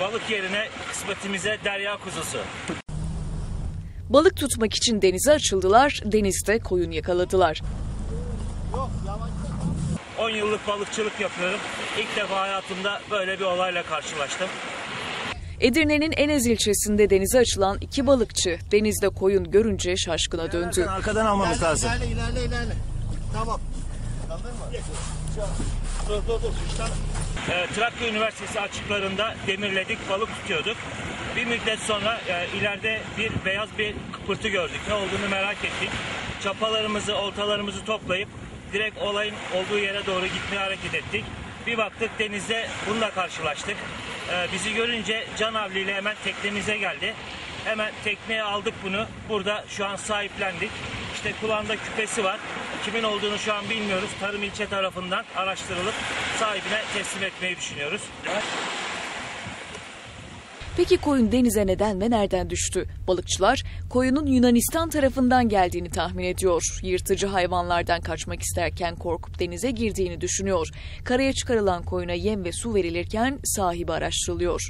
Balık yerine kısmetimize derya kuzusu. Balık tutmak için denize açıldılar, denizde koyun yakaladılar. 10 yıllık balıkçılık yapıyorum. İlk defa hayatımda böyle bir olayla karşılaştım. Edirne'nin Enez ilçesinde denize açılan iki balıkçı denizde koyun görünce şaşkına döndü. Arkadan almamız lazım. İlerle ilerle ilerle. Tamam. Dur dur dur. Ee, Trakya Üniversitesi açıklarında demirledik, balık tutuyorduk. Bir müddet sonra e, ileride bir beyaz bir kıpırtı gördük. Ne olduğunu merak ettik. Çapalarımızı, oltalarımızı toplayıp direkt olayın olduğu yere doğru gitmeye hareket ettik. Bir baktık denizde bununla karşılaştık. Ee, bizi görünce can havliyle hemen teknemize geldi. Hemen tekneye aldık bunu. Burada şu an sahiplendik. İşte kulağında küpesi var. Kimin olduğunu şu an bilmiyoruz. Tarım ilçe tarafından araştırılıp sahibine teslim etmeyi düşünüyoruz. Peki koyun denize neden ve nereden düştü? Balıkçılar koyunun Yunanistan tarafından geldiğini tahmin ediyor. Yırtıcı hayvanlardan kaçmak isterken korkup denize girdiğini düşünüyor. Karaya çıkarılan koyuna yem ve su verilirken sahibi araştırılıyor.